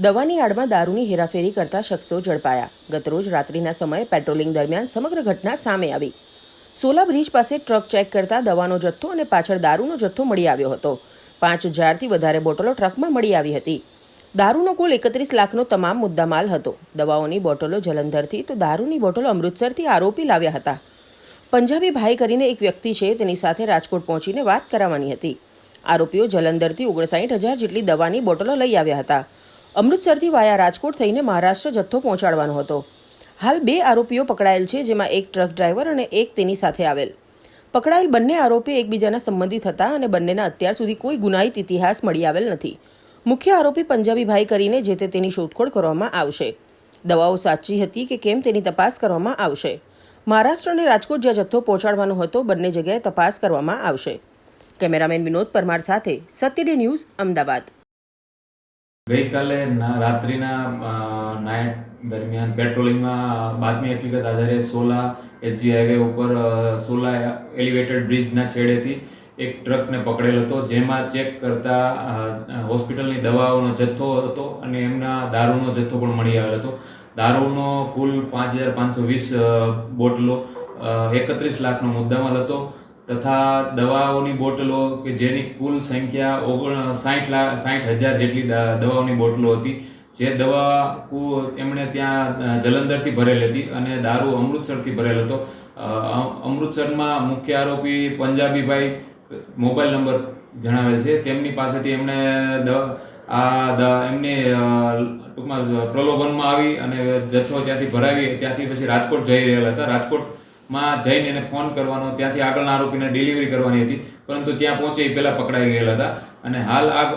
દવાની આડમાં દારૂની હેરાફેરી કરતા શખ્સો ઝડપાયા. ગતરોજ રાત્રિના સમયે પેટ્રોલિંગ દરમિયાન સમગ્ર ઘટના સામે આવી. સોલા બ્રિજ પાસે ટ્રક ચેક કરતા દવાનો જથ્થો અને પાછળ દારૂનો જથ્થો મળી આવ્યો હતો. પાંચ હજારથી વધારે બોટલો ટ્રકમાં મળી આવી હતી. દારૂનો કુલ એકત્રીસ લાખનો તમામ મુદ્દામાલ હતો. દવાઓની બોટલો જલંધરથી તો દારૂની બોટલો અમૃતસરથી આરોપી લાવ્યા હતા. પંજાબી ભાઈ કરીને એક વ્યક્તિ છે, તેની સાથે રાજકોટ પહોંચીને વાત કરાવવાની હતી. આરોપીઓ જલંધરથી ઓગણસાઠ હજાર જેટલી દવાની બોટલો લઈ આવ્યા હતા. અમૃતસરથી વાયા રાજકોટ થઈને મહારાષ્ટ્ર જથ્થો પહોંચાડવાનો હતો. હાલ બે આરોપીઓ પકડાયેલ છે, જેમાં એક ટ્રક ડ્રાઈવર અને એક તેની સાથે આવેલ. પકડાયેલ બંને આરોપી એકબીજાના સંબંધિત હતા અને બંનેના અત્યાર સુધી કોઈ ગુનાહિત ઇતિહાસ મળી આવેલ નથી. મુખ્ય આરોપી પંજાબી ભાઈ કરીને જે તે તેની શોધખોળ કરવામાં આવશે. દવાઓ સાચી હતી કે કેમ તેની તપાસ કરવામાં આવશે. મહારાષ્ટ્ર અને રાજકોટ જ્યાં જથ્થો પહોંચાડવાનો હતો, બંને જગ્યાએ તપાસ કરવામાં આવશે. કેમેરામેન વિનોદ પરમાર સાથે સત્યડે ન્યૂઝ અમદાવાદ. ગઈકાલે રાત્રિના નાઇટ દરમિયાન પેટ્રોલિંગમાં બાતમી હકીકત આધારે સોલા એસજી હાઈવે ઉપર સોલા એલિવેટેડ બ્રિજના છેડેથી એક ટ્રકને પકડેલ હતો, જેમાં ચેક કરતા હોસ્પિટલની દવાઓનો જથ્થો હતો અને એમના દારૂનો જથ્થો પણ મળી આવેલ હતો. દારૂનો કુલ પાંચ હજાર પાંચસો વીસ બોટલો એકત્રીસ લાખનો મુદ્દામાલ હતો. તથા દવાઓની બોટલો કે જેની કુલ સંખ્યા ઓગણ સાઠ લાખ સાઠ હજાર જેટલી દવાઓની બોટલો હતી. જે દવા એમણે ત્યાં જલંધરથી ભરેલી હતી અને દારૂ અમૃતસરથી ભરેલ હતો. અમૃતસરમાં મુખ્ય આરોપી પંજાબીભાઈ, મોબાઈલ નંબર જણાવેલ છે. તેમની પાસેથી એમણે આ એમની ટૂંકમાં પ્રલોભનમાં આવી અને જથ્થો ત્યાંથી ભરાવી, ત્યાંથી પછી રાજકોટ જઈ રહેલા હતા. રાજકોટમાં જઈને એને ફોન કરવાનો, ત્યાંથી આગળના આરોપીને ડિલિવરી કરવાની હતી. પરંતુ ત્યાં પહોંચે એ પહેલાં પકડાઈ ગયેલા હતા. અને હાલ આ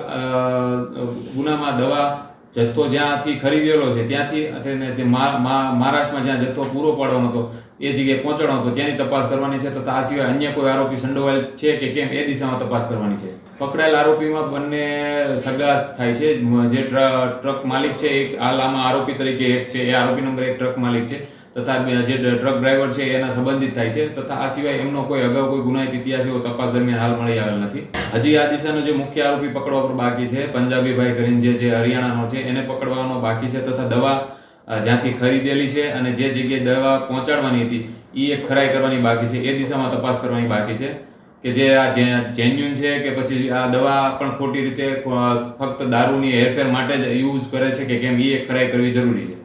ગુનામાં દવા, જથ્થો જ્યાંથી ખરીદેલો છે, ત્યાંથી અને તે મહા- મહા- મહારાષ્ટ્રમાં જ્યાં જથ્થો પૂરો પાડવાનો હતો, એ જગ્યાએ પહોંચાડવાનો હતો. ત્યાંની તપાસ કરવાની છે, તથા આ સિવાય અન્ય કોઈ આરોપી સંડોવાયેલ છે કે કેમ, એ દિશામાં તપાસ કરવાની છે. પકડાયેલ આરોપીમાં બંને સગા થાય છે. જે ટ્ર- ટ્રક માલિક છે, એક હાલ આમાં આરોપી તરીકે એક છે. એ આરોપી નંબર એક ટ્રક માલિક છે. તથા જે ટ્રક ડ્રાઈવર છે, એના સંબંધિત થાય છે. તથા આ સિવાય એમનો કોઈ અગાઉ કોઈ ગુનાહિત ઇતિહાસ એવો તપાસ દરમિયાન હાલ મળી આવેલ નથી. હજી આ દિશાનો જે મુખ્ય આરોપી પકડવા પર બાકી છે, પંજાબીભાઈ કરીને જે જે હરિયાણાનો છે, એને પકડવાનો બાકી છે તથા દવા જ્યાંથી ખરીદેલી છે અને જે જગ્યાએ દવા પહોંચાડવાની હતી એ એક ખરાઈ કરવાની બાકી છે. એ દિશામાં તપાસ કરવાની બાકી છે કે જે આ જેન્યુન છે કે પછી આ દવા પણ ખોટી રીતે ફક્ત દારૂની હેરફેર માટે જ યુઝ કરે છે કે કેમ એ એક ખરાઈ કરવી જરૂરી છે.